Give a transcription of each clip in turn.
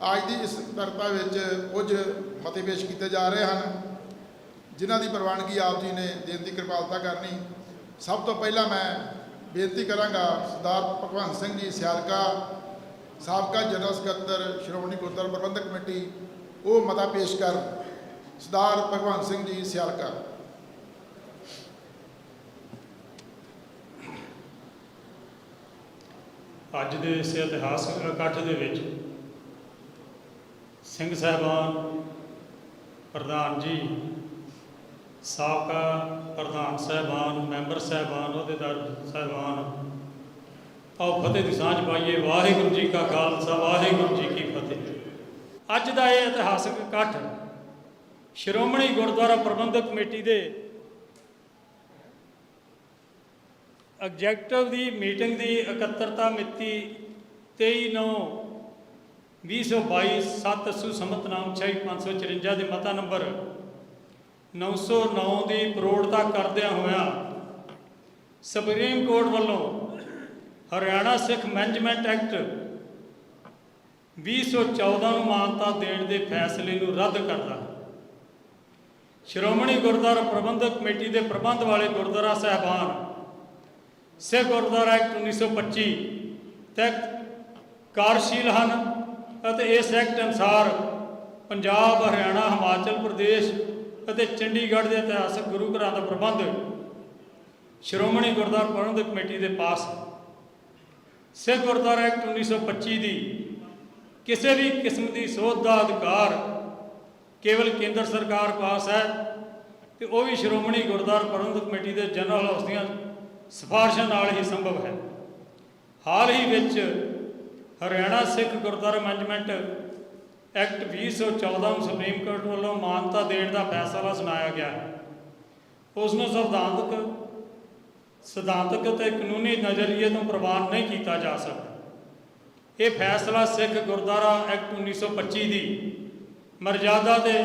ਅੱਜ ਦੀ ਇਸ ਕਰਤਾ ਵਿੱਚ ਕੁਝ ਮਤੇ ਪੇਸ਼ ਕੀਤੇ ਜਾ ਰਹੇ ਹਨ, ਜਿਨ੍ਹਾਂ ਦੀ ਪ੍ਰਵਾਨਗੀ ਆਪ ਜੀ ਨੇ ਦੇਣ ਦੀ ਕਿਰਪਾਲਤਾ ਕਰਨੀ। ਸਭ ਤੋਂ ਪਹਿਲਾਂ ਮੈਂ ਬੇਨਤੀ ਕਰਾਂਗਾ ਸਰਦਾਰ ਭਗਵੰਤ ਸਿੰਘ ਜੀ ਸਿਆਲਕਾ, ਸਾਬਕਾ ਜਨਰਲ ਸਕੱਤਰ ਸ਼੍ਰੋਮਣੀ ਗੁਰਦੁਆਰਾ ਪ੍ਰਬੰਧਕ ਕਮੇਟੀ, ਉਹ ਮਤਾ ਪੇਸ਼ ਕਰਨ ਸਰਦਾਰ ਭਗਵੰਤ ਸਿੰਘ ਜੀ ਸਿਆਲਕਾ। ਅੱਜ ਦੇ ਇਸ ਇਤਿਹਾਸਕ ਇਕੱਠ ਦੇ ਵਿੱਚ ਸਿੰਘ ਸਾਹਿਬਾਨ, ਪ੍ਰਧਾਨ ਜੀ, ਸਾਬਕਾ ਪ੍ਰਧਾਨ ਸਾਹਿਬਾਨ, ਮੈਂਬਰ ਸਾਹਿਬਾਨ, ਅਹੁਦੇਦਾਰ ਸਾਹਿਬਾਨ। ਆਓ ਫਤਿਹ ਦੀ ਸਾਂਝ ਪਾਈਏ। ਵਾਹਿਗੁਰੂ ਜੀ ਕਾ ਖਾਲਸਾ, ਵਾਹਿਗੁਰੂ ਜੀ ਕੀ ਫਤਿਹ। ਅੱਜ ਦਾ ਇਹ ਇਤਿਹਾਸਕ ਇਕੱਠ ਸ਼੍ਰੋਮਣੀ ਗੁਰਦੁਆਰਾ ਪ੍ਰਬੰਧਕ ਕਮੇਟੀ ਦੇ ਐਗਜੈਕਟਿਵ ਦੀ ਮੀਟਿੰਗ ਦੀ ਇਕੱਤਰਤਾ ਮਿਤੀ 23 9 2022 7 ਅਸੂ ਸੰਮਤ ਨਾਮ 6554 ਦੇ ਮਤਾ ਨੰਬਰ 909 ਦੀ ਪ੍ਰੋੜਤਾ ਕਰਦਿਆਂ ਹੋਇਆ ਸੁਪਰੀਮ ਕੋਰਟ ਵੱਲੋਂ ਹਰਿਆਣਾ ਸਿੱਖ ਮੈਨੇਜਮੈਂਟ ਐਕਟ 2014 ਨੂੰ ਮਾਨਤਾ ਦੇਣ ਦੇ ਫੈਸਲੇ ਨੂੰ ਰੱਦ ਕਰਦਾ। ਸ਼੍ਰੋਮਣੀ ਗੁਰਦੁਆਰਾ ਪ੍ਰਬੰਧਕ ਕਮੇਟੀ ਦੇ ਪ੍ਰਬੰਧ ਵਾਲੇ ਗੁਰਦੁਆਰਾ ਸਾਹਿਬਾਨ ਸਿੱਖ ਗੁਰਦੁਆਰਾ ਐਕਟ 1925 ਤਹਿਤ ਕਾਰਜਸ਼ੀਲ ਹਨ। ਅਤੇ ਇਸ ਐਕਟ ਅਨੁਸਾਰ ਪੰਜਾਬ, ਹਰਿਆਣਾ, ਹਿਮਾਚਲ ਪ੍ਰਦੇਸ਼ ਅਤੇ ਚੰਡੀਗੜ੍ਹ ਦੇ ਇਤਿਹਾਸਕ ਗੁਰੂ ਘਰਾਂ ਦਾ ਪ੍ਰਬੰਧ ਸ਼੍ਰੋਮਣੀ ਗੁਰਦੁਆਰਾ ਪ੍ਰਬੰਧਕ ਕਮੇਟੀ ਦੇ ਪਾਸ ਹੈ ਸਿੱਖ ਗੁਰਦੁਆਰਾ ਐਕਟ 1925 ਦੀ ਕਿਸੇ ਵੀ ਕਿਸਮ ਦੀ ਸੋਧ ਦਾ ਅਧਿਕਾਰ ਕੇਵਲ ਕੇਂਦਰ ਸਰਕਾਰ ਪਾਸ ਹੈ ਤੇ ਉਹ ਵੀ ਸ਼੍ਰੋਮਣੀ ਗੁਰਦੁਆਰਾ ਪ੍ਰਬੰਧਕ ਕਮੇਟੀ ਦੇ ਜਨਰਲ ਹਾਊਸ ਦੀਆਂ ਸਿਫਾਰਸ਼ਾਂ ਨਾਲ ਹੀ ਸੰਭਵ ਹੈ। ਹਾਲ ਹੀ ਵਿੱਚ ਹਰਿਆਣਾ ਸਿੱਖ ਗੁਰਦੁਆਰਾ ਮੈਨੇਜਮੈਂਟ ਐਕਟ 2014 ਨੂੰ ਸੁਪਰੀਮ ਕੋਰਟ ਵੱਲੋਂ ਮਾਨਤਾ ਦੇਣ ਦਾ ਫੈਸਲਾ ਸੁਣਾਇਆ ਗਿਆ। ਹੈ ਉਸ ਨੂੰ ਸੰਵਿਧਾਨਕ ਸਿਧਾਂਤਕ ਅਤੇ ਕਾਨੂੰਨੀ ਨਜ਼ਰੀਏ ਤੋਂ ਪ੍ਰਵਾਨ ਨਹੀਂ ਕੀਤਾ ਜਾ ਸਕਦਾ। ਇਹ ਫੈਸਲਾ ਸਿੱਖ ਗੁਰਦੁਆਰਾ ਐਕਟ 1925 ਦੀ ਮਰਜ਼ਾਦਾ ਦੇ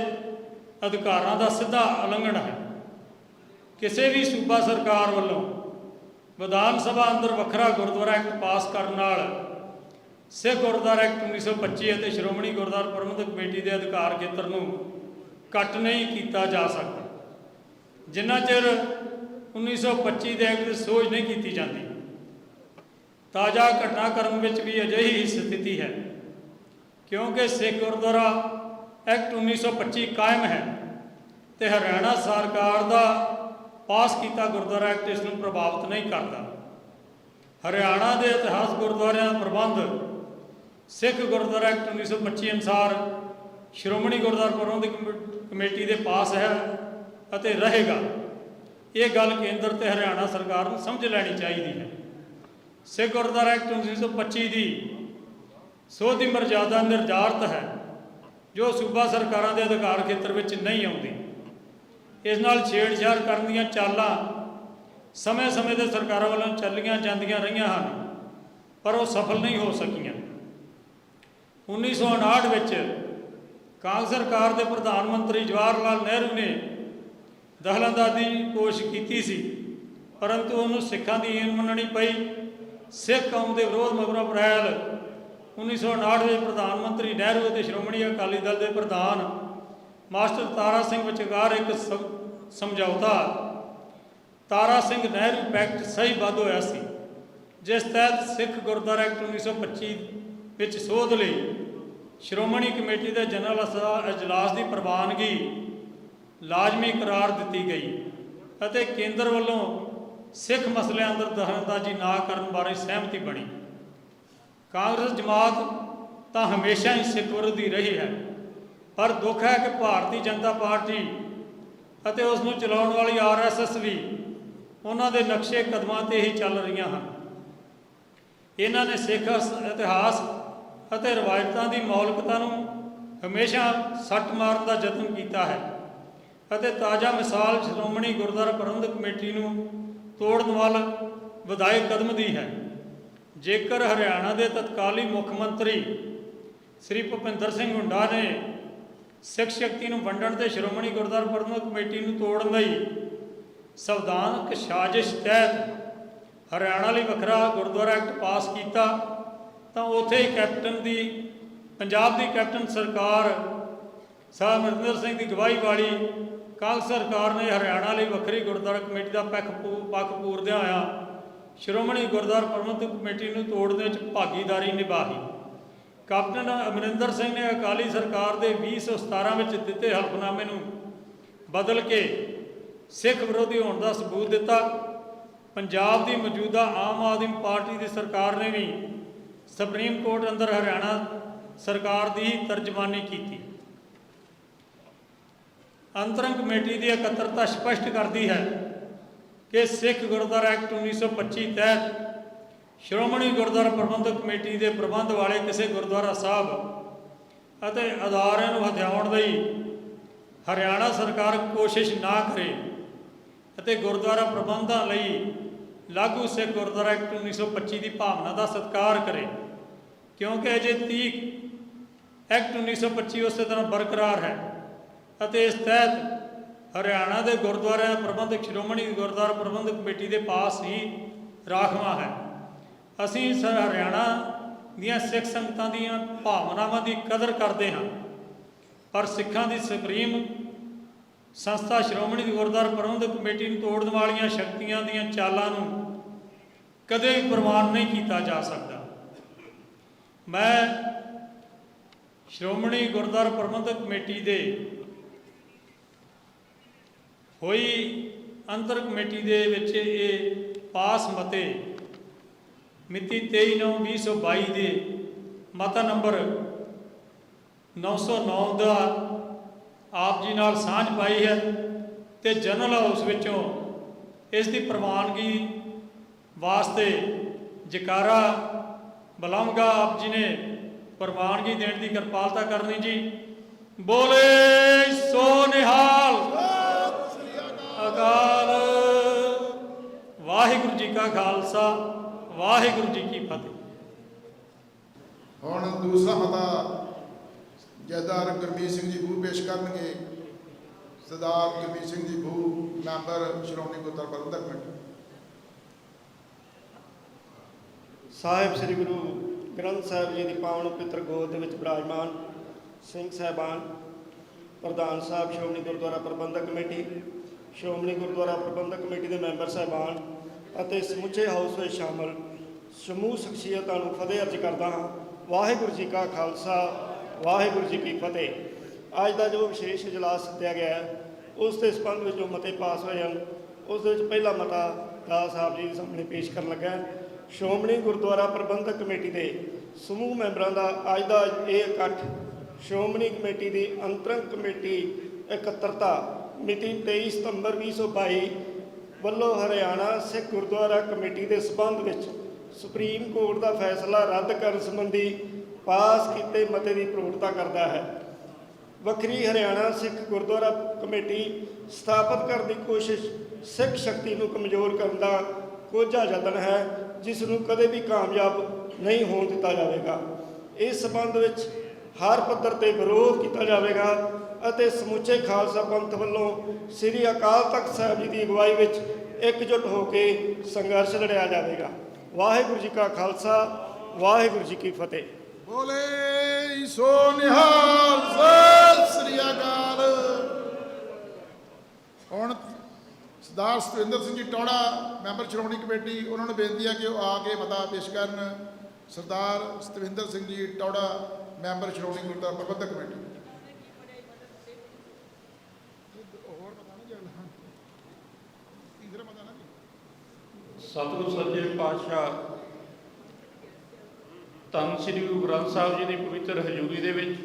ਅਧਿਕਾਰਾਂ ਦਾ ਸਿੱਧਾ ਉਲੰਘਣ ਹੈ। ਕਿਸੇ ਵੀ ਸੂਬਾ ਸਰਕਾਰ ਵੱਲੋਂ ਵਿਧਾਨ ਸਭਾ ਅੰਦਰ ਵੱਖਰਾ ਗੁਰਦੁਆਰਾ ਐਕਟ ਪਾਸ ਕਰਨ ਨਾਲ ਸਿੱਖ ਗੁਰਦੁਆਰਾ ਐਕਟ 1925 ਅਤੇ ਸ਼੍ਰੋਮਣੀ ਗੁਰਦੁਆਰਾ ਪ੍ਰਬੰਧਕ ਕਮੇਟੀ ਦੇ ਅਧਿਕਾਰ ਖੇਤਰ ਨੂੰ ਕੱਟ ਨਹੀਂ ਕੀਤਾ ਜਾ ਸਕਦਾ। ਜਿੰਨਾ ਚਿਰ 1925 ਦੇ ਐਕਟ ਦੀ ਸੋਚ ਨਹੀਂ ਕੀਤੀ ਜਾਂਦੀ, ਤਾਜ਼ਾ ਘਟਨਾਕ੍ਰਮ ਵਿੱਚ ਵੀ ਅਜਿਹੀ ਹੀ ਸਥਿਤੀ ਹੈ। ਕਿਉਂਕਿ ਸਿੱਖ ਗੁਰਦੁਆਰਾ ਐਕਟ 1925 ਕਾਇਮ ਹੈ ਤੇ ਹਰਿਆਣਾ ਸਰਕਾਰ ਦਾ ਪਾਸ ਕੀਤਾ ਗੁਰਦੁਆਰਾ ਐਕਟ ਇਸ ਨੂੰ ਪ੍ਰਭਾਵਿਤ ਨਹੀਂ ਕਰਦਾ। ਹਰਿਆਣਾ ਦੇ ਇਤਿਹਾਸ ਗੁਰਦੁਆਰਿਆਂ ਦਾ ਪ੍ਰਬੰਧ ਸਿੱਖ ਗੁਰਦੁਆਰਾ ਐਕਟ 1925 ਅਨੁਸਾਰ ਸ਼੍ਰੋਮਣੀ ਗੁਰਦੁਆਰਾ ਪ੍ਰਬੰਧਕ ਕਮੇ- ਕਮੇਟੀ ਦੇ ਪਾਸ ਹੈ ਅਤੇ ਰਹੇਗਾ। ਇਹ ਗੱਲ ਕੇਂਦਰ ਤੇ ਹਰਿਆਣਾ ਸਰਕਾਰ ਨੂੰ ਸਮਝ ਲੈਣੀ ਚਾਹੀਦੀ ਹੈ। ਸਿੱਖ ਗੁਰਦੁਆਰਾ ਐਕਟ 1925 ਦੀ ਸੋਧ ਦੀ ਮਰਜ਼ਾਦਾ ਨਿਰਧਾਰਤ ਹੈ, ਜੋ ਸੂਬਾ ਸਰਕਾਰਾਂ ਦੇ ਅਧਿਕਾਰ ਖੇਤਰ ਵਿੱਚ ਨਹੀਂ ਆਉਂਦੀ। ਇਸ ਨਾਲ ਛੇੜਛਾੜ ਕਰਨ ਦੀਆਂ ਚਾਲਾਂ ਸਮੇਂ-ਸਮੇਂ ਤੇ ਸਰਕਾਰਾਂ ਵੱਲੋਂ ਚੱਲੀਆਂ ਜਾਂਦੀਆਂ ਰਹੀਆਂ ਹਨ, ਪਰ ਉਹ ਸਫਲ ਨਹੀਂ ਹੋ ਸਕੀਆਂ। 1959 ਵਿੱਚ ਕਾਂਗਰਸ ਸਰਕਾਰ ਦੇ ਪ੍ਰਧਾਨ ਮੰਤਰੀ ਜਵਾਹਰ ਲਾਲ ਨਹਿਰੂ ਨੇ ਦਖਲਅੰਦਾਜ਼ੀ ਦੀ ਕੋਸ਼ਿਸ਼ ਕੀਤੀ ਸੀ, ਪਰੰਤੂ ਉਹਨੂੰ ਸਿੱਖਾਂ ਦੀ ਹੀਨ ਮੰਨਣੀ ਪਈ। ਸਿੱਖ ਕੌਮ ਦੇ ਵਿਰੋਧ ਮਗਰੋਂ ਅਪ੍ਰੈਲ 1959 ਵਿੱਚ ਪ੍ਰਧਾਨ ਮੰਤਰੀ ਨਹਿਰੂ ਅਤੇ ਸ਼੍ਰੋਮਣੀ ਅਕਾਲੀ ਦਲ ਦੇ ਪ੍ਰਧਾਨ ਮਾਸਟਰ ਤਾਰਾ ਸਿੰਘ ਵਿਚਕਾਰ ਇੱਕ ਸਮਝੌਤਾ। ਤਾਰਾ ਸਿੰਘ ਨਹਿਰੂ ਪੈਕਟ ਸਹੀ ਬੱਧ ਹੋਇਆ ਸੀ, ਜਿਸ ਤਹਿਤ ਸਿੱਖ ਗੁਰਦੁਆਰਾ ਐਕਟ 1925 ਵਿੱਚ ਸੋਧ ਲਈ। ਸ਼੍ਰੋਮਣੀ ਕਮੇਟੀ ਦੇ ਜਨਰਲ ਅਸਾ- ਅਜਲਾਸ ਦੀ ਪ੍ਰਵਾਨਗੀ ਲਾਜ਼ਮੀ ਕਰਾਰ ਦਿੱਤੀ ਗਈ ਅਤੇ ਕੇਂਦਰ ਵੱਲੋਂ ਸਿੱਖ ਮਸਲਿਆਂ ਅੰਦਰ ਦਖਲਅੰਦਾਜ਼ੀ ਨਾ ਕਰਨ ਬਾਰੇ ਸਹਿਮਤੀ ਬਣੀ। ਕਾਂਗਰਸ ਜਮਾਤ ਤਾਂ ਹਮੇਸ਼ਾ ਹੀ ਸਿੱਖ ਵਿਰੋਧੀ ਰਹੀ ਹੈ, ਪਰ ਦੁੱਖ ਹੈ ਕਿ ਭਾਰਤੀ ਜਨਤਾ ਪਾਰਟੀ ਅਤੇ ਉਸ ਨੂੰ ਚਲਾਉਣ ਵਾਲੀ ਆਰਐਸਐਸ ਵੀ ਉਹਨਾਂ ਦੇ ਨਕਸ਼ੇ ਕਦਮਾਂ ਤੇ ਹੀ ਚੱਲ ਰਹੀਆਂ ਹਨ। ਇਹਨਾਂ ਨੇ ਸਿੱਖ ਇਤਿਹਾਸ ਅਤੇ ਰਵਾਇਤਾਂ ਦੀ ਮੌਲਿਕਤਾ ਨੂੰ ਹਮੇਸ਼ਾ ਸੱਟ ਮਾਰਨ ਦਾ ਯਤਨ ਕੀਤਾ ਹੈ ਅਤੇ ਤਾਜ਼ਾ ਮਿਸਾਲ ਸ਼੍ਰੋਮਣੀ ਗੁਰਦੁਆਰਾ ਪ੍ਰਬੰਧਕ ਕਮੇਟੀ ਨੂੰ ਤੋੜਨ ਵੱਲ ਵਧਾਏ ਕਦਮ ਦੀ ਹੈ। ਜੇਕਰ ਹਰਿਆਣਾ ਦੇ ਤਤਕਾਲੀ ਮੁੱਖ ਮੰਤਰੀ ਸ੍ਰੀ ਭੁਪਿੰਦਰ ਸਿੰਘ ਹੁੰਡਾ ਨੇ ਸਿੱਖ ਸ਼ਕਤੀ ਨੂੰ ਵੰਡਣ ਤੇ ਸ਼੍ਰੋਮਣੀ ਗੁਰਦੁਆਰਾ ਪ੍ਰਬੰਧਕ ਕਮੇਟੀ ਨੂੰ ਤੋੜਨ ਲਈ ਸੰਵਿਧਾਨਕ ਸਾਜ਼ਿਸ਼ ਤਹਿਤ ਹਰਿਆਣਾ ਲਈ ਵੱਖਰਾ ਗੁਰਦੁਆਰਾ ਐਕਟ ਪਾਸ ਕੀਤਾ ਤਾਂ ਉੱਥੇ ਹੀ ਕੈਪਟਨ ਦੀ, ਪੰਜਾਬ ਦੀ ਕੈਪਟਨ ਸਰਕਾਰ ਸਾਹਿਬ ਅਮਰਿੰਦਰ ਸਿੰਘ ਦੀ ਗਵਾਹੀ ਵਾਲੀ ਕਾਂਗਰਸ ਸਰਕਾਰ ਨੇ ਹਰਿਆਣਾ ਲਈ ਵੱਖਰੀ ਗੁਰਦੁਆਰਾ ਕਮੇਟੀ ਦਾ ਪੱਖ ਪੂ- ਪੱਖ ਪੂਰਦਿਆਂ ਹੋਇਆ ਸ਼੍ਰੋਮਣੀ ਗੁਰਦੁਆਰਾ ਪ੍ਰਬੰਧਕ ਕਮੇਟੀ ਨੂੰ ਤੋੜਨ ਵਿੱਚ ਭਾਗੀਦਾਰੀ ਨਿਭਾਹੀ। ਕੈਪਟਨ ਅਮਰਿੰਦਰ ਸਿੰਘ ਨੇ ਅਕਾਲੀ ਸਰਕਾਰ ਦੇ 2017 ਵਿੱਚ ਦਿੱਤੇ ਹਲਫਨਾਮੇ ਨੂੰ ਬਦਲ ਕੇ ਸਿੱਖ ਵਿਰੋਧੀ ਹੋਣ ਦਾ ਸਬੂਤ ਦਿੱਤਾ। ਪੰਜਾਬ ਦੀ ਮੌਜੂਦਾ ਆਮ ਆਦਮੀ ਪਾਰਟੀ ਦੀ ਸਰਕਾਰ ਨੇ ਵੀ ਸੁਪਰੀਮ ਕੋਰਟ ਅੰਦਰ ਹਰਿਆਣਾ ਸਰਕਾਰ ਦੀ ਤਰਜਮਾਨੀ ਕੀਤੀ। ਅੰਤਰੰਗ ਕਮੇਟੀ ਦੀ ਇਕੱਤਰਤਾ ਸਪਸ਼ਟ ਕਰਦੀ ਹੈ ਕਿ ਸਿੱਖ ਗੁਰਦੁਆਰਾ ਐਕਟ 1925 ਤਹਿਤ ਸ਼੍ਰੋਮਣੀ ਗੁਰਦੁਆਰਾ ਪ੍ਰਬੰਧਕ ਕਮੇਟੀ ਦੇ ਪ੍ਰਬੰਧ ਵਾਲੇ ਕਿਸੇ ਗੁਰਦੁਆਰਾ ਸਾਹਿਬ ਅਤੇ ਅਦਾਰਿਆਂ ਨੂੰ ਹਥਿਆਉਣ ਲਈ ਹਰਿਆਣਾ ਸਰਕਾਰ ਕੋਸ਼ਿਸ਼ ਨਾ ਕਰੇ ਅਤੇ ਗੁਰਦੁਆਰਾ ਪ੍ਰਬੰਧਾਂ ਲਈ ਲਾਗੂ ਸਿੱਖ ਗੁਰਦੁਆਰਾ ਐਕਟ 1925 ਦੀ ਭਾਵਨਾ ਦਾ ਸਤਿਕਾਰ ਕਰੇ। ਕਿਉਂਕਿ ਅਜੇ ਤੀਕ ਐਕਟ 1925 ਉਸੇ ਤਰ੍ਹਾਂ ਬਰਕਰਾਰ ਹੈ ਅਤੇ ਇਸ ਤਹਿਤ ਹਰਿਆਣਾ ਦੇ ਗੁਰਦੁਆਰਿਆਂ ਪ੍ਰਬੰਧਕ, ਸ਼੍ਰੋਮਣੀ ਗੁਰਦੁਆਰਾ ਪ੍ਰਬੰਧਕ ਕਮੇਟੀ ਦੇ ਪਾਸ ਹੀ ਰਾਖਵਾ ਹੈ। ਅਸੀਂ ਸਰ ਹਰਿਆਣਾ ਦੀਆਂ ਸਿੱਖ ਸੰਗਤਾਂ ਦੀਆਂ ਭਾਵਨਾਵਾਂ ਦੀ ਕਦਰ ਕਰਦੇ ਹਾਂ, ਪਰ ਸਿੱਖਾਂ ਦੀ ਸੁਪਰੀਮ ਸੰਸਥਾ ਸ਼੍ਰੋਮਣੀ ਗੁਰਦੁਆਰਾ ਪ੍ਰਬੰਧਕ ਕਮੇਟੀ ਨੂੰ ਤੋੜਨ ਵਾਲੀਆਂ ਸ਼ਕਤੀਆਂ ਦੀਆਂ ਚਾਲਾਂ ਨੂੰ ਕਦੇ ਵੀ ਪ੍ਰਵਾਨ ਨਹੀਂ ਕੀਤਾ ਜਾ ਸਕਦਾ। ਮੈਂ ਸ਼੍ਰੋਮਣੀ ਗੁਰਦੁਆਰਾ ਪ੍ਰਬੰਧਕ ਕਮੇਟੀ ਦੇ ਹੋਈ ਅੰਤਰ ਕਮੇਟੀ ਦੇ ਵਿੱਚ ਇਹ ਪਾਸ ਮਤੇ ਮਿਤੀ 23/9/2022 ਦੇ ਮਤਾ ਨੰਬਰ 909 ਦਾ ਆਪ ਜੀ ਨਾਲ ਸਾਂਝ ਪਾਈ ਹੈ ਤੇ ਜਨਰਲ ਹਾਊਸ ਵਿੱਚੋਂ ਇਸ ਦੀ ਪ੍ਰਵਾਨਗੀ ਵਾਸਤੇ ਜਕਾਰਾ ਬੁਲਾਵਾਂਗਾ ਆਪ ਜੀ ਨੇ ਪ੍ਰਵਾਨਗੀ ਦੇਣ ਦੀ ਕਿਰਪਾਲਤਾ ਕਰਨੀ ਜੀ। ਬੋਲੇ ਸੋ ਨਿਹਾਲ ਅਕਾਲ। ਵਾਹਿਗੁਰੂ ਜੀ ਕਾ ਖਾਲਸਾ, ਵਾਹਿਗੁਰੂ ਜੀ ਕੀ ਫਤਿਹ। ਹੁਣ ਦੂਸਰਾ ਮਤਾ ਜਥੇਦਾਰ ਗੁਰਮੀਤ ਸਿੰਘ ਜੀ ਬੂ ਪੇਸ਼ ਕਰਨਗੇ। ਸਰਦਾਰ ਗੁਰਮੀਤ ਸਿੰਘ ਜੀ ਬੂ ਮੈਂਬਰ ਸ਼੍ਰੋਮਣੀ ਗੁਰਦੁਆਰਾ ਪ੍ਰਬੰਧਕ ਕਮੇਟੀ। ਸਾਹਿਬ ਸ੍ਰੀ ਗੁਰੂ ਗ੍ਰੰਥ ਸਾਹਿਬ ਜੀ ਦੀ ਪਾਵਨ ਪਿੱਤਰ ਗੋਦ ਦੇ ਵਿੱਚ ਬਿਰਾਜਮਾਨ ਸਿੰਘ ਸਾਹਿਬਾਨ, ਪ੍ਰਧਾਨ ਸਾਹਿਬ ਸ਼੍ਰੋਮਣੀ ਗੁਰਦੁਆਰਾ ਪ੍ਰਬੰਧਕ ਕਮੇਟੀ, ਸ਼੍ਰੋਮਣੀ ਗੁਰਦੁਆਰਾ ਪ੍ਰਬੰਧਕ ਕਮੇਟੀ ਦੇ ਮੈਂਬਰ ਸਾਹਿਬਾਨ ਅਤੇ ਸਮੁੱਚੇ ਹਾਊਸ ਵਿੱਚ ਸ਼ਾਮਲ ਸਮੂਹ ਸ਼ਖਸੀਅਤਾਂ ਨੂੰ ਫਤਿਹ ਅਰਜ਼ ਕਰਦਾ ਹਾਂ। ਵਾਹਿਗੁਰੂ ਜੀ ਕਾ ਖਾਲਸਾ ਵਾਹਿਗੁਰੂ ਜੀ ਕੀ ਫਤਿਹ। ਅੱਜ ਦਾ ਜੋ ਵਿਸ਼ੇਸ਼ ਇਜਲਾਸ ਸੱਦਿਆ ਗਿਆ ਹੈ, ਉਸ ਦੇ ਸੰਬੰਧ ਵਿੱਚ ਜੋ ਮਤੇ ਪਾਸ ਹੋਏ ਹਨ, ਉਸ ਦੇ ਵਿੱਚ ਪਹਿਲਾ ਮਤਾ ਦਾ ਸਾਹਿਬ ਜੀ ਦੇ ਸਾਹਮਣੇ ਪੇਸ਼ ਕਰਨ ਲੱਗਾ ਸ਼੍ਰੋਮਣੀ ਗੁਰਦੁਆਰਾ ਪ੍ਰਬੰਧਕ ਕਮੇਟੀ ਦੇ ਸਮੂਹ ਮੈਂਬਰਾਂ ਦਾ ਅੱਜ ਦਾ ਇਹ ਇਕੱਠ ਸ਼੍ਰੋਮਣੀ ਕਮੇਟੀ ਦੀ ਅੰਤਰੰਗ ਕਮੇਟੀ ਇਕੱਤਰਤਾ ਮਿਤੀ 23 ਸਤੰਬਰ 2022 ਵੱਲੋਂ ਹਰਿਆਣਾ ਸਿੱਖ ਗੁਰਦੁਆਰਾ ਕਮੇਟੀ ਦੇ ਸਬੰਧ ਵਿੱਚ ਸੁਪਰੀਮ ਕੋਰਟ ਦਾ ਫੈਸਲਾ ਰੱਦ ਕਰਨ ਸੰਬੰਧੀ ਪਾਸ ਕੀਤੇ ਮਤੇ ਦੀ ਪ੍ਰੋੜਤਾ ਕਰਦਾ ਹੈ। ਵੱਖਰੀ ਹਰਿਆਣਾ ਸਿੱਖ ਗੁਰਦੁਆਰਾ ਕਮੇਟੀ ਸਥਾਪਿਤ ਕਰਨ ਦੀ ਕੋਸ਼ਿਸ਼ ਸਿੱਖ ਸ਼ਕਤੀ ਨੂੰ ਕਮਜ਼ੋਰ ਕਰਨ ਦਾ ਕੋਝਾ ਯਤਨ ਹੈ, ਜਿਸ ਨੂੰ ਕਦੇ ਵੀ ਕਾਮਯਾਬ ਨਹੀਂ ਹੋਣ ਦਿੱਤਾ ਜਾਵੇਗਾ। ਇਸ ਸਬੰਧ ਵਿੱਚ ਹਰ ਪੱਧਰ ਤੇ ਵਿਰੋਧ ਕੀਤਾ ਜਾਵੇਗਾ ਅਤੇ ਸਮੁੱਚੇ ਖਾਲਸਾ ਪੰਥ ਵੱਲੋਂ ਸ੍ਰੀ ਅਕਾਲ ਤਖਤ ਸਾਹਿਬ ਜੀ ਦੀ ਅਗਵਾਈ ਵਿੱਚ ਇਕਜੁੱਟ ਹੋ ਕੇ ਸੰਘਰਸ਼ ਲੜਿਆ ਜਾਵੇਗਾ। ਵਾਹਿਗੁਰੂ ਜੀ ਕਾ ਖਾਲਸਾ, ਵਾਹਿਗੁਰੂ ਜੀ ਕੀ ਫਤਿਹ। ਬੋਲੇ ਸੋ ਨਿਹਾਲ ਸਤਿ ਸ੍ਰੀ ਅਕਾਲ। ਹੁਣ ਸਰਦਾਰ ਸਤਿੰਦਰ ਸਿੰਘ ਜੀ ਟੌੜਾ ਮੈਂਬਰ ਸ਼੍ਰੋਮਣੀ ਕਮੇਟੀ, ਉਹਨਾਂ ਨੂੰ ਬੇਨਤੀ ਹੈ ਕਿ ਉਹ ਆ ਕੇ ਮਤਾ ਪੇਸ਼ ਕਰਨ। Sardar Satwinder Singh ji Tohra member Shiromani Gurdwara Prabandhak committee. ਪਤਾ ਨਹੀਂ ਚੱਲਣਾ ਸਤਿਗੁਰ ਸੱਚੇ ਪਾਤਸ਼ਾਹ ਧੰਨ ਸ੍ਰੀ ਗੁਰੂ ਗ੍ਰੰਥ ਸਾਹਿਬ ਜੀ ਦੀ ਪਵਿੱਤਰ ਹਜ਼ੂਰੀ ਦੇ ਵਿੱਚ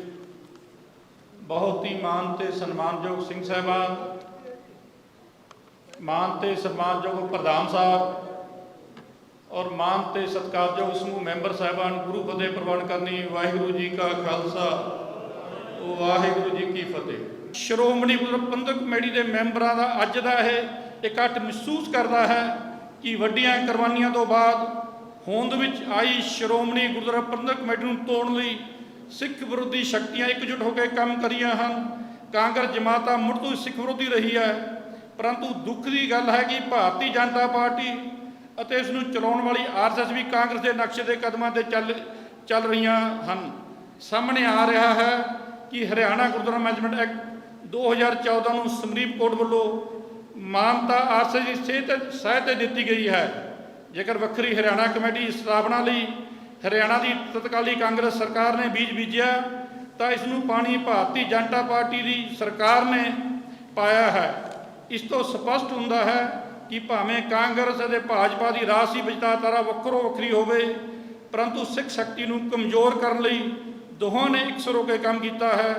ਬਹੁਤ ਹੀ ਮਾਨ ਤੇ ਸਨਮਾਨਯੋਗ ਸਿੰਘ ਸਾਹਿਬਾਨ ਮਾਨ ਤੇ ਸਨਮਾਨਯੋਗ ਪ੍ਰਧਾਨ ਸਾਹਿਬ ਔਰ ਮਾਨ ਤੇ ਸਤਿਕਾਰਯੋਗ ਸਮੂਹ ਮੈਂਬਰ ਸਾਹਿਬਾਨ, ਗੁਰੂ ਫਤਿਹ ਪ੍ਰਵਾਨ ਕਰਨੀ ਵਾਹਿਗੁਰੂ ਜੀ ਕਾ ਖਾਲਸਾ ਵਾਹਿਗੁਰੂ ਜੀ ਕੀ ਫਤਿਹ। ਸ਼੍ਰੋਮਣੀ ਪ੍ਰਬੰਧਕ ਕਮੇਟੀ ਦੇ ਮੈਂਬਰਾਂ ਦਾ ਅੱਜ ਦਾ ਇਹ ਇਕੱਠ ਮਹਿਸੂਸ ਕਰਦਾ ਹੈ ਕਿ ਵੱਡੀਆਂ ਕੁਰਬਾਨੀਆਂ ਤੋਂ ਬਾਅਦ ਹੋਂਦ ਵਿੱਚ ਆਈ ਸ਼੍ਰੋਮਣੀ ਗੁਰਦੁਆਰਾ ਪ੍ਰਬੰਧਕ ਕਮੇਟੀ ਨੂੰ ਤੋੜਨ ਲਈ ਸਿੱਖ ਵਿਰੋਧੀ ਸ਼ਕਤੀਆਂ ਇਕਜੁੱਟ ਹੋ ਕੇ ਕੰਮ ਕਰੀਆਂ ਹਨ। ਕਾਂਗਰਸ ਜਮਾਤਾ ਮੁੜ ਤੋਂ ਸਿੱਖ ਵਿਰੋਧੀ ਰਹੀ ਹੈ। ਪਰੰਤੂ ਦੁੱਖ ਦੀ ਗੱਲ ਹੈ ਕਿ ਭਾਰਤੀ ਜਨਤਾ ਪਾਰਟੀ ਅਤੇ ਇਸ ਨੂੰ ਚਲਾਉਣ ਵਾਲੀ ਆਰਐਸਐਸ ਵੀ ਕਾਂਗਰਸ ਦੇ ਨਕਸ਼ੇ ਦੇ ਕਦਮਾਂ ਤੇ ਚੱਲ ਚੱਲ ਰਹੀਆਂ ਹਨ। ਸਾਹਮਣੇ ਆ ਰਿਹਾ ਹੈ ਕਿ ਹਰਿਆਣਾ ਗੁਰਦੁਆਰਾ ਮੈਨੇਜਮੈਂਟ ਐਕਟ 2014 ਨੂੰ ਸੁਪਰੀਮ ਕੋਰਟ ਵੱਲੋਂ ਮਾਨਤਾ ਆਰਸੀ ਸਿਹਤ ਸਹਾਇਤਾ ਦਿੱਤੀ ਗਈ ਹੈ। ਜੇਕਰ ਵੱਖਰੀ ਹਰਿਆਣਾ ਕਮੇਟੀ ਦੀ ਸਥਾਪਨਾ ਲਈ ਹਰਿਆਣਾ ਦੀ ਤਤਕਾਲੀ ਕਾਂਗਰਸ ਸਰਕਾਰ ਨੇ ਬੀਜ ਬੀਜਿਆ, ਤਾਂ ਇਸ ਨੂੰ ਪਾਣੀ ਭਾਰਤੀ ਜਨਤਾ ਪਾਰਟੀ ਦੀ ਸਰਕਾਰ ਨੇ ਪਾਇਆ ਹੈ। ਇਸ ਤੋਂ ਸਪਸ਼ਟ ਹੁੰਦਾ ਹੈ ਕਿ ਭਾਵੇਂ ਕਾਂਗਰਸ ਅਤੇ ਭਾਜਪਾ ਦੀ ਰਾਸ਼ੀ ਵਿਚਾਰਧਾਰਾ ਵੱਖਰੋ ਵੱਖਰੀ ਹੋਵੇ, ਪਰੰਤੂ ਸਿੱਖ ਸ਼ਕਤੀ ਨੂੰ ਕਮਜ਼ੋਰ ਕਰਨ ਲਈ ਦੋਹਾਂ ਨੇ ਇਕਸੁਰ ਹੋ ਕੇ ਕੰਮ ਕੀਤਾ ਹੈ।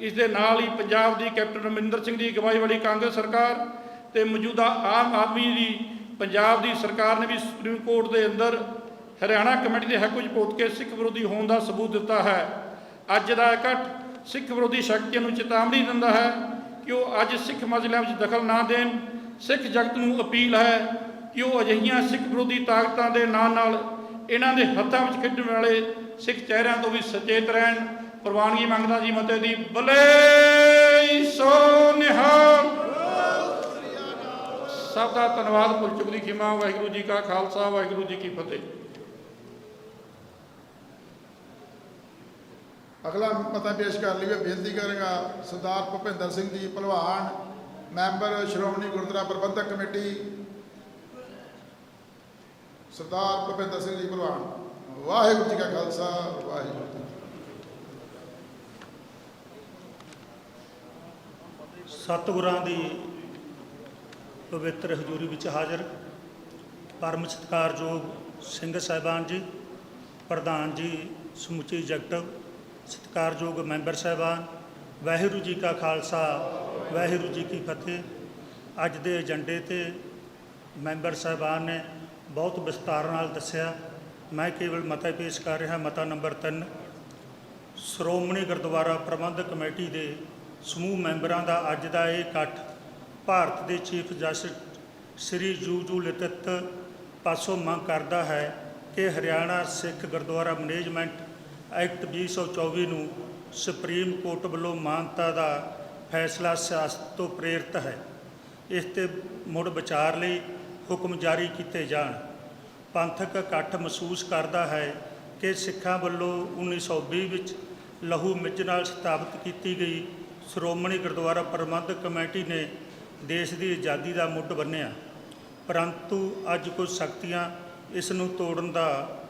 ਇਸ ਦੇ ਨਾਲ ਹੀ ਪੰਜਾਬ ਦੀ ਕੈਪਟਨ ਅਮਰਿੰਦਰ ਸਿੰਘ ਦੀ ਅਗਵਾਈ ਵਾਲੀ ਕਾਂਗਰਸ ਸਰਕਾਰ ਤੇ ਮੌਜੂਦਾ ਆਮ ਆਦਮੀ ਦੀ ਪੰਜਾਬ ਦੀ ਸਰਕਾਰ ਨੇ ਵੀ ਸੁਪਰੀਮ ਕੋਰਟ ਦੇ ਅੰਦਰ ਹਰਿਆਣਾ ਕਮੇਟੀ ਦੇ ਹੱਕ ਵਿੱਚ ਪਹੁੰਚ ਕੇ ਸਿੱਖ ਵਿਰੋਧੀ ਹੋਣ ਦਾ ਸਬੂਤ ਦਿੱਤਾ ਹੈ। ਅੱਜ ਦਾ ਇਕੱਠ ਸਿੱਖ ਵਿਰੋਧੀ ਸ਼ਕਤੀਆਂ ਨੂੰ ਚੇਤਾਵਨੀ ਦਿੰਦਾ ਹੈ ਕਿ ਉਹ ਅੱਜ ਸਿੱਖ ਮਸਲਿਆਂ ਵਿੱਚ ਦਖਲ ਨਾ ਦੇਣ। ਸਿੱਖ ਜਗਤ ਨੂੰ ਅਪੀਲ ਹੈ ਕਿ ਉਹ ਅਜਿਹੀਆਂ ਸਿੱਖ ਵਿਰੋਧੀ ਤਾਕਤਾਂ ਦੇ ਨਾਲ ਨਾਲ ਇਹਨਾਂ ਦੇ ਹੱਥਾਂ ਵਿੱਚ ਖੇਡਣ ਵਾਲੇ ਸਿੱਖ ਚਿਹਰਿਆਂ ਤੋਂ ਵੀ ਸੁਚੇਤ ਰਹਿਣ। ਪ੍ਰਵਾਨਗੀ ਮੰਗਦਾ ਜੀ ਮਤੇ ਦੀ ਬਲੇ ਸੋ ਨਿਹਾਲ। ਸਭ ਦਾ ਧੰਨਵਾਦ ਭੁੱਲ ਚੁੱਕ ਦੀ ਖਿਮਾ ਵਾਹਿਗੁਰੂ ਜੀ ਕਾ ਖਾਲਸਾ ਵਾਹਿਗੁਰੂ ਜੀ ਕੀ ਫਤਿਹ। ਅਗਲਾ ਮਤਾ ਪੇਸ਼ ਕਰ ਲਈਏ ਬੇਨਤੀ ਕਰਾਂਗਾ ਸਰਦਾਰ ਭੁਪਿੰਦਰ ਸਿੰਘ ਜੀ ਭਲਵਾਨ ਮੈਂਬਰ ਸ਼੍ਰੋਮਣੀ ਗੁਰਦੁਆਰਾ ਪ੍ਰਬੰਧਕ ਕਮੇਟੀ। ਸਰਦਾਰ ਭੁਪਿੰਦਰ ਸਿੰਘ ਜੀ ਭਲਵਾਨ ਵਾਹਿਗੁਰੂ ਜੀ ਕਾ ਖਾਲਸਾ ਵਾਹਿਗੁਰੂ ਸਤਿਗੁਰਾਂ ਦੀ ਪਵਿੱਤਰ ਹਜ਼ੂਰੀ ਵਿੱਚ ਹਾਜ਼ਰ ਪਰਮ ਸਤਿਕਾਰਯੋਗ ਸਿੰਘ ਸਾਹਿਬਾਨ ਜੀ, ਪ੍ਰਧਾਨ ਜੀ, ਸਮੁੱਚੀ ਐਗਜ਼ੈਕਟਿਵ ਸਤਿਕਾਰਯੋਗ ਮੈਂਬਰ ਸਾਹਿਬਾਨ, ਵਾਹਿਗੁਰੂ ਜੀ ਕਾ ਖਾਲਸਾ, ਵਾਹਿਗੁਰੂ ਜੀ ਕੀ ਫਤਿਹ। ਅੱਜ ਦੇ ਏਜੰਡੇ ਤੇ ਮੈਂਬਰ ਸਾਹਿਬਾਨ ਨੇ ਬਹੁਤ ਵਿਸਤਾਰ ਨਾਲ ਦੱਸਿਆ। ਮੈਂ ਕੇਵਲ ਮਤਾ ਪੇਸ਼ ਕਰ ਰਿਹਾ, ਮਤਾ ਨੰਬਰ 3 ਸ਼੍ਰੋਮਣੀ ਗੁਰਦੁਆਰਾ ਪ੍ਰਬੰਧਕ ਕਮੇਟੀ ਦੇ ਸਮੂਹ ਮੈਂਬਰਾਂ ਦਾ ਅੱਜ ਦਾ ਇਹ ਇਕੱਠ ਭਾਰਤ ਦੇ ਚੀਫ ਜਸਟਿਸ ਸ੍ਰੀ ਜੂਜੂ ਲਤਿਤ ਪਾਸੋਂ ਮੰਗ ਕਰਦਾ ਹੈ ਕਿ ਹਰਿਆਣਾ ਸਿੱਖ ਗੁਰਦੁਆਰਾ ਮੈਨੇਜਮੈਂਟ ਐਕਟ 2024 ਨੂੰ ਸੁਪਰੀਮ ਕੋਰਟ ਵੱਲੋਂ ਮਾਨਤਾ ਦਾ ਫੈਸਲਾ ਸਿਆਸਤ ਤੋਂ ਪ੍ਰੇਰਿਤ ਹੈ। ਇਸ ਤੇ ਮੁੜ ਵਿਚਾਰ ਲਈ ਹੁਕਮ ਜਾਰੀ ਕੀਤੇ ਜਾਣ। ਪੰਥਕ ਇਕੱਠ ਮਹਿਸੂਸ ਕਰਦਾ ਹੈ ਕਿ ਸਿੱਖਾਂ ਵੱਲੋਂ 1920 ਵਿੱਚ ਲਹੂ ਮਿੱਝ ਨਾਲ ਸਥਾਪਿਤ ਕੀਤੀ ਗਈ ਸ਼੍ਰੋਮਣੀ ਗੁਰਦੁਆਰਾ ਪ੍ਰਬੰਧਕ ਕਮੇਟੀ ਨੇ ਦੇਸ਼ ਦੀ ਆਜ਼ਾਦੀ ਦਾ ਮੁੱਢ ਬੰਨਿਆ। ਪਰੰਤੂ ਅੱਜ ਕੁਝ ਸ਼ਕਤੀਆਂ ਇਸ ਨੂੰ ਤੋੜਨ ਦਾ,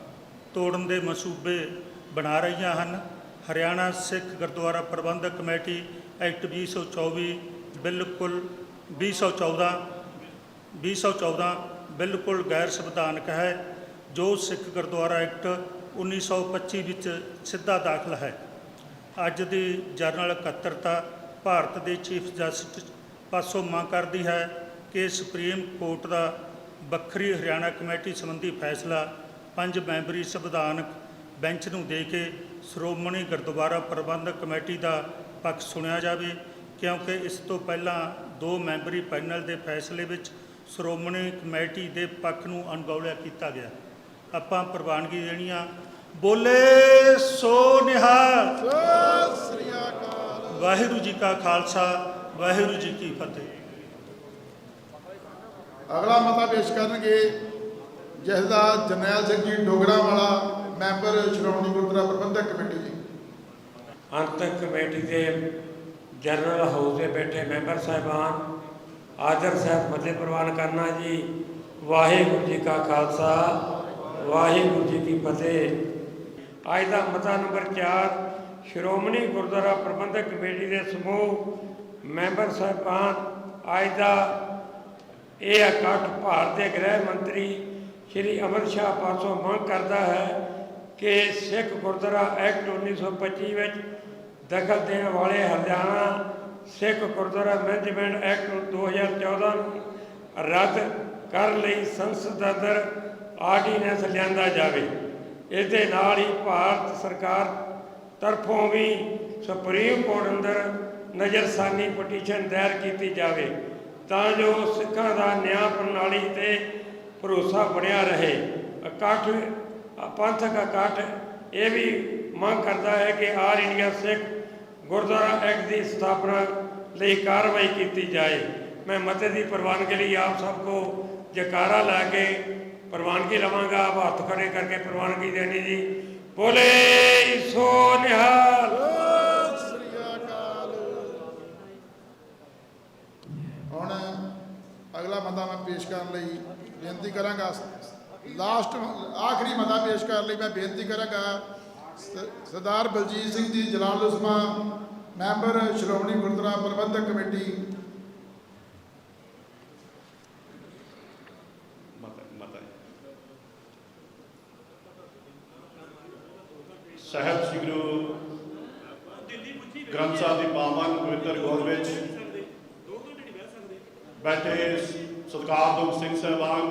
ਤੋੜਨ ਦੇ ਮਸੂਬੇ ਬਣਾ ਰਹੀਆਂ ਹਨ। ਹਰਿਆਣਾ ਸਿੱਖ ਗੁਰਦੁਆਰਾ ਪ੍ਰਬੰਧਕ ਕਮੇਟੀ ਐਕਟ 2024 ਬਿਲਕੁਲ 2014 2014 ਬਿਲਕੁਲ ਗੈਰ ਸੰਵਿਧਾਨਕ ਹੈ, ਜੋ ਸਿੱਖ ਗੁਰਦੁਆਰਾ ਐਕਟ 1925 ਵਿੱਚ ਸਿੱਧਾ ਦਾਖਲ ਹੈ। ਅੱਜ ਦੀ ਜਨਰਲ ਇਕੱਤਰਤਾ ਭਾਰਤ ਦੇ ਚੀਫ ਜਸਟਿਸ ਪਾਸੋਂ ਮੰਗ ਕਰਦੀ ਹੈ ਕਿ ਸੁਪਰੀਮ ਕੋਰਟ ਦਾ ਵੱਖਰੀ ਹਰਿਆਣਾ ਕਮੇਟੀ ਸੰਬੰਧੀ ਫੈਸਲਾ ਪੰਜ ਮੈਂਬਰੀ ਸੰਵਿਧਾਨਕ ਬੈਂਚ ਨੂੰ ਦੇ ਕੇ ਸ਼੍ਰੋਮਣੀ ਗੁਰਦੁਆਰਾ ਪ੍ਰਬੰਧਕ ਕਮੇਟੀ ਦਾ ਪੱਖ ਸੁਣਿਆ ਜਾਵੇ ਕਿਉਂਕਿ ਇਸ ਤੋਂ ਪਹਿਲਾਂ ਦੋ ਮੈਂਬਰੀ ਪੈਨਲ ਦੇ ਫੈਸਲੇ ਵਿੱਚ ਸ਼੍ਰੋਮਣੀ ਕਮੇਟੀ ਦੇ ਪੱਖ ਨੂੰ ਅਣਗੌਲਿਆ ਕੀਤਾ ਗਿਆ। ਆਪਾਂ ਪ੍ਰਵਾਨਗੀ ਦੇਣੀ ਆ। ਬੋਲੇ ਸੋ ਨਿਹਾਲ। ਸਤਿ ਸ੍ਰੀ ਅਕਾਲ। ਵਾਹਿਗੁਰੂ ਜੀ ਕਾ ਖਾਲਸਾ। ਵਾਹਿਗੁਰੂ ਜੀ ਕੀ ਫਤਿਹ। ਅਗਲਾ ਮਤਾ ਪੇਸ਼ ਕਰਨਗੇ ਜਿਸ ਦਾ ਜਰਨੈਲ ਸਿੰਘ ਜੀ ਡੋਗਰਾ ਵਾਲਾ ਮੈਂਬਰ ਸ਼੍ਰੋਮਣੀ ਗੁਰਦੁਆਰਾ ਪ੍ਰਬੰਧਕ ਕਮੇਟੀ ਜੀ। ਅੰਤਕ ਕਮੇਟੀ ਦੇ ਜਨਰਲ ਹਾਊਸ ਦੇ ਬੈਠੇ ਮੈਂਬਰ ਸਾਹਿਬਾਨ ਆਦਰ ਸਾਹਿਬ ਫਤਿਹ ਪ੍ਰਵਾਨ ਕਰਨਾ ਜੀ ਵਾਹਿਗੁਰੂ ਜੀ ਕਾ ਖਾਲਸਾ ਵਾਹਿਗੁਰੂ ਜੀ ਕੀ ਫਤਿਹ। ਅੱਜ ਦਾ ਮਤਾ ਨੰਬਰ 4 ਸ਼੍ਰੋਮਣੀ ਗੁਰਦੁਆਰਾ ਪ੍ਰਬੰਧਕ ਕਮੇਟੀ ਦੇ ਸਮੂਹ ਮੈਂਬਰ ਸਾਹਿਬਾਨ, ਅੱਜ ਦਾ ਇਹ ਇਕੱਠ ਭਾਰਤ ਦੇ ਗ੍ਰਹਿ ਮੰਤਰੀ ਸ਼੍ਰੀ ਅਮਿਤ ਸ਼ਾਹ ਪਾਸੋਂ ਮੰਗ ਕਰਦਾ ਹੈ ਕਿ ਸਿੱਖ ਗੁਰਦੁਆਰਾ ਐਕਟ 1925 ਵਿੱਚ ਦਖਲ ਦੇਣ ਵਾਲੇ ਹਰਿਆਣਾ ਸਿੱਖ ਗੁਰਦੁਆਰਾ ਮੈਨੇਜਮੈਂਟ ਐਕਟ 2014 ਨੂੰ ਰੱਦ ਕਰਨ ਲਈ ਸੰਸਦ ਅੰਦਰ ਆਰਡੀਨੈਂਸ ਲਿਆਂਦਾ ਜਾਵੇ। ਇਸ ਦੇ ਨਾਲ ਹੀ ਭਾਰਤ ਸਰਕਾਰ ਤਰਫੋਂ ਵੀ ਸੁਪਰੀਮ ਕੋਰਟ ਅੰਦਰ ਨਜ਼ਰਸਾਨੀ ਪਟੀਸ਼ਨ ਦਾਇਰ ਕੀਤੀ ਜਾਵੇ, ਤਾਂ ਜੋ ਸਿੱਖਾਂ ਦਾ ਨਿਆਂ ਪ੍ਰਣਾਲੀ ਤੇ ਭਰੋਸਾ ਬਣਿਆ ਰਹੇ। ਇਕੱਠ ਪੰਥਕ ਇਕੱਠ ਇਹ ਵੀ ਮੰਗ ਕਰਦਾ ਹੈ ਕਿ all India Sikh gurdwara act ਦੀ ਸਥਾਪਨਾ ਲਈ ਕਾਰਵਾਈ ਕੀਤੀ ਜਾਏ। ਮੈਂ ਮਤੇ ਦੀ ਪ੍ਰਵਾਨਗੀ ਲਈ ਆਪ ਸਭ ਕੋ ਜਕਾਰਾ ਲਾ ਕੇ ਪ੍ਰਵਾਨਗੀ ਲਵਾਂਗਾ। ਆਪ ਹੱਥ ਖੜੇ ਕਰਕੇ ਪ੍ਰਵਾਨਗੀ ਦੇਣੀ ਜੀ। ਬੋਲੇ ਸੋ ਨਿਹਾਲ ਸਤਿ ਸ੍ਰੀ ਅਕਾਲ ਹੁਣ ਅਗਲਾ ਮਤਾ ਮੈਂ ਪੇਸ਼ ਕਰਨ ਲਈ ਬੇਨਤੀ ਕਰਾਂਗਾ। ਲਾਸਟ ਆਖਰੀ ਮਤਾ ਪੇਸ਼ ਕਰਨ ਲਈ ਮੈਂ ਬੇਨਤੀ ਕਰਾਂਗਾ। Sardar Baljit Singh ji, Jalal Usma, member Shiromani Gurdwara Parbandhak committee. ਸਾਹਿਬ ਸ੍ਰੀ ਗੁਰੂ ਗ੍ਰੰਥ ਸਾਹਿਬ ਦੀ ਪਾਵਨ ਪਵਿੱਤਰ ਗੋਦ ਵਿੱਚ ਬੈਠੇ ਸਤਿਕਾਰਯੋਗ ਸਿੰਘ ਸਾਹਿਬਾਨ,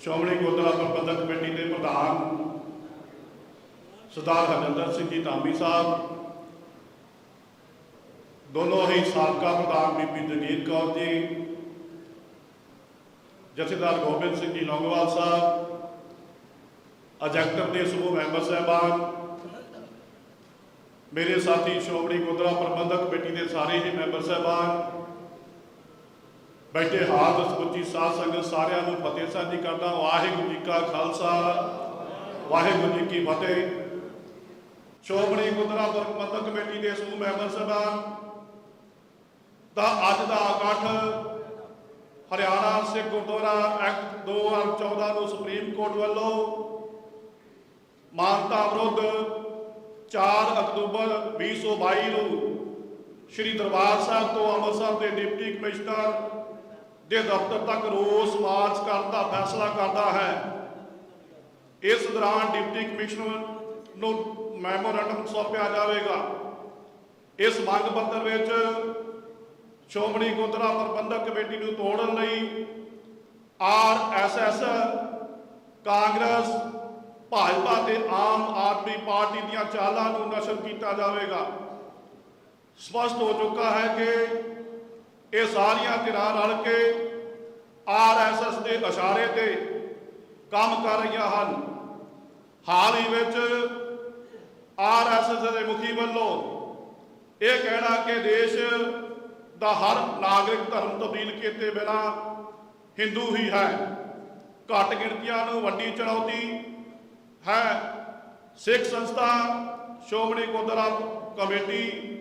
ਸ਼੍ਰੋਮਣੀ ਗੁਰਦੁਆਰਾ ਪ੍ਰਬੰਧਕ ਕਮੇਟੀ ਦੇ ਪ੍ਰਧਾਨ, ਸਰਦਾਰ ਹਰਜਿੰਦਰ ਸਿੰਘ ਜੀ ਧਾਮੀ ਸਾਹਿਬ, ਦੋਨੋਂ ਹੀ ਸਾਬਕਾ ਪ੍ਰਧਾਨ ਬੀਬੀ ਦਨੀਤ ਕੌਰ ਜੀ, ਜਥੇਦਾਰ ਗੋਬਿੰਦ ਸਿੰਘ ਜੀ ਲੌਂਗੋਵਾਲ ਸਾਹਿਬ ਅਜੈਕਟਿਵ ਦੇ ਸਮੂਹ ਮੈਂਬਰ ਸਾਹਿਬਾਨ, ਮੇਰੇ ਸਾਥੀ ਸ਼੍ਰੋਮਣੀ ਗੁਰਦੁਆਰਾ ਪ੍ਰਬੰਧਕ ਕਮੇਟੀ ਦੇ ਸਾਰੇ ਹੀ ਮੈਂਬਰ ਸਾਹਿਬਾਨ ਬੈਠੇ ਹਾਜ਼ਰ ਸਮੁੱਚੀ ਸਾਧ ਸੰਗਤ ਸਾਰਿਆਂ ਨੂੰ ਫਤਿਹ ਸਾਂਝੀ ਕਰਦਾ ਵਾਹਿਗੁਰੂ ਜੀ ਕਾ ਖਾਲਸਾ, ਵਾਹਿਗੁਰੂ ਜੀ ਕੀ ਫਤਿਹ। ਸ਼੍ਰੋਮਣੀ ਗੁਰਦੁਆਰਾ ਪ੍ਰਬੰਧਕ ਕਮੇਟੀ ਦੇ ਸਮੂਹ ਮੈਂਬਰ ਸਾਹਿਬਾਨ ਦਾ ਅੱਜ ਦਾ ਇਕੱਠ ਹਰਿਆਣਾ ਸਿੱਖ ਗੁਰਦੁਆਰਾ ਐਕਟ 2014 ਨੂੰ ਸੁਪਰੀਮ ਕੋਰਟ ਵੱਲੋਂ ਮਾਨਤਾ ਵਿਰੁੱਧ 4 ਅਕਤੂਬਰ 2022 ਨੂੰ ਸ੍ਰੀ ਦਰਬਾਰ ਸਾਹਿਬ ਤੋਂ ਅੰਮ੍ਰਿਤਸਰ ਦੇ ਡਿਪਟੀ ਕਮਿਸ਼ਨਰ ਦੇ ਦਫ਼ਤਰ ਤੱਕ ਰੋਸ ਮਾਰਚ ਕਰਨ ਦਾ ਫੈਸਲਾ ਕਰਦਾ ਹੈ। ਇਸ ਦੌਰਾਨ ਡਿਪਟੀ ਕਮਿਸ਼ਨਰ ਨੂੰ ਮੈਮੋਰੰਡਮ ਸੌਂਪਿਆ ਜਾਵੇਗਾ। ਇਸ ਮੰਗ ਪੱਤਰ ਵਿੱਚ ਸ਼੍ਰੋਮਣੀ ਗੁਰਦੁਆਰਾ ਪ੍ਰਬੰਧਕ ਕਮੇਟੀ ਨੂੰ ਤੋੜਨ ਲਈ R S S, Congress, Bhajpa ਤੇ ਆਮ ਆਦਮੀ ਪਾਰਟੀ ਦੀਆਂ ਚਾਲਾਂ ਨੂੰ ਨਸ਼ਰ ਕੀਤਾ ਜਾਵੇਗਾ। ਸਪਸ਼ਟ ਹੋ ਚੁੱਕਾ ਹੈ ਕਿ ਇਹ ਸਾਰੀਆਂ ਧਿਰਾਂ ਰਲ ਕੇ ਆਰਐਸਐਸ ਦੇ ਇਸ਼ਾਰੇ ਤੇ ਕੰਮ ਕਰ ਰਹੀਆਂ ਹਨ। ਹਾਲ ਹੀ ਵਿੱਚ ਆਰਐਸਐਸ ਦੇ ਮੁਖੀ ਵੱਲੋਂ ਇਹ ਕਹਿਣਾ ਕਿ ਦੇਸ਼ ਦਾ ਹਰ ਨਾਗਰਿਕ ਧਰਮ ਤਬਦੀਲ ਕੀਤੇ ਬਿਨਾ ਹਿੰਦੂ ਹੀ ਹੈ। ਘੱਟ ਗਿਣਤੀਆਂ ਨੂੰ ਵੱਡੀ ਚੁਣੌਤੀ ਹੈ। ਸਿੱਖ ਸੰਸਥਾ, ਸ਼੍ਰੋਮਣੀ ਗੁਰਦੁਆਰਾ ਕਮੇਟੀ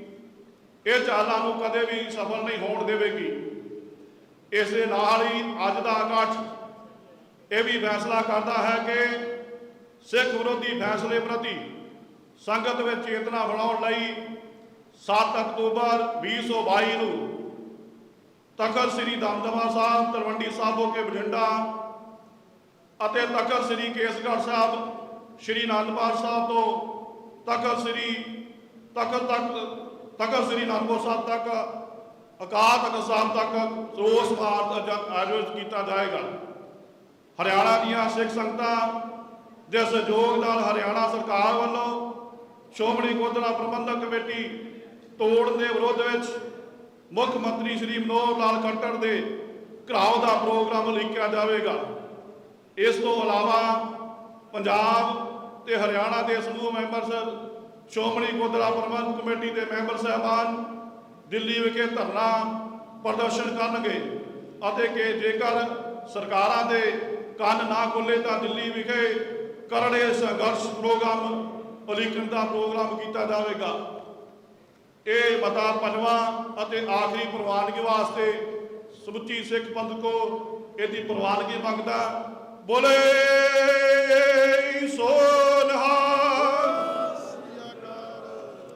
ਇਹ ਚਾਲਾਂ ਨੂੰ ਕਦੇ ਵੀ ਸਫਲ ਨਹੀਂ ਹੋਣ ਦੇਵੇਗੀ। ਇਸ ਦੇ ਨਾਲ ਹੀ ਅੱਜ ਦਾ ਇਕੱਠ ਇਹ ਵੀ ਫੈਸਲਾ ਕਰਦਾ ਹੈ ਕਿ ਸਿੱਖ ਵਿਰੋਧੀ ਫੈਸਲੇ ਪ੍ਰਤੀ ਸੰਗਤ ਵਿੱਚ ਚੇਤਨਾ ਬਣਾਉਣ ਲਈ 7 ਅਕਤੂਬਰ 2022 ਨੂੰ ਤਖਤ ਸ੍ਰੀ ਦਮਦਮਾ ਸਾਹਿਬ, ਤਲਵੰਡੀ ਸਾਬੋ ਕੇ ਬਠਿੰਡਾ ਅਤੇ ਤਖਤ ਸ੍ਰੀ ਕੇਸਗੜ੍ਹ ਸਾਹਿਬ, ਸ੍ਰੀ ਅਨੰਦਪੁਰ ਸਾਹਿਬ ਤੋਂ ਤਖਤ ਸ੍ਰੀ ਤਖਤ ਤੱਕ ਤਖਤ ਸ੍ਰੀ ਅਨੰਦਪੁਰ ਸਾਹਿਬ ਤੱਕ, ਅਕਾਲ ਤਖਤ ਸਾਹਿਬ ਤੱਕ ਰੋਸ ਮਾਰਚ ਆਯੋਜਿਤ ਕੀਤਾ ਜਾਏਗਾ। ਹਰਿਆਣਾ ਦੀਆਂ ਸਿੱਖ ਸੰਗਤਾਂ ਦੇ ਸਹਿਯੋਗ ਨਾਲ ਹਰਿਆਣਾ ਸਰਕਾਰ ਵੱਲੋਂ ਸ਼੍ਰੋਮਣੀ ਗੁਰਦੁਆਰਾ ਪ੍ਰਬੰਧਕ ਕਮੇਟੀ ਤੋੜਨ ਦੇ ਵਿਰੋਧ ਵਿੱਚ ਮੁੱਖ ਮੰਤਰੀ ਸ਼੍ਰੀ ਮਨੋਹਰ ਲਾਲ ਖੱਟੜ ਦੇ ਘਰਾਓ ਦਾ ਪ੍ਰੋਗਰਾਮ ਲਿਖਿਆ ਜਾਵੇਗਾ। ਇਸ ਤੋਂ ਇਲਾਵਾ ਪੰਜਾਬ ਤੇ ਹਰਿਆਣਾ ਦੇ ਸਮੂਹ member sir Shiromani Gurdwara Parbandhak committee ਦੇ ਮੈਂਬਰ ਸਾਹਿਬਾਨ ਦਿੱਲੀ ਵਿਖੇ ਧਰਨਾ ਪ੍ਰਦਰਸ਼ਨ ਕਰਨਗੇ ਅਤੇ ਕਿ ਜੇਕਰ ਸਰਕਾਰਾਂ ਦੇ ਕੰਨ ਨਾ ਖੁੱਲੇ ਤਾਂ ਦਿੱਲੀ ਵਿਖੇ ਕਰੜੇ ਸੰਘਰਸ਼ ਪ੍ਰੋਗਰਾਮ, ਉਲੀਕਣ ਦਾ ਪ੍ਰੋਗਰਾਮ ਕੀਤਾ ਜਾਵੇਗਾ। ਇਹ ਮਤਾ ਪੰਜਵਾਂ ਅਤੇ ਆਖਰੀ ਪ੍ਰਵਾਨਗੀ ਵਾਸਤੇ ਸਮੁੱਚੀ ਸਿੱਖ ਪੰਥ ਕੋ ਇਹਦੀ ਪ੍ਰਵਾਨਗੀ ਮੰਗਦਾ, ਬੋਲੇ ਸੋ ਨਿਹਾਲ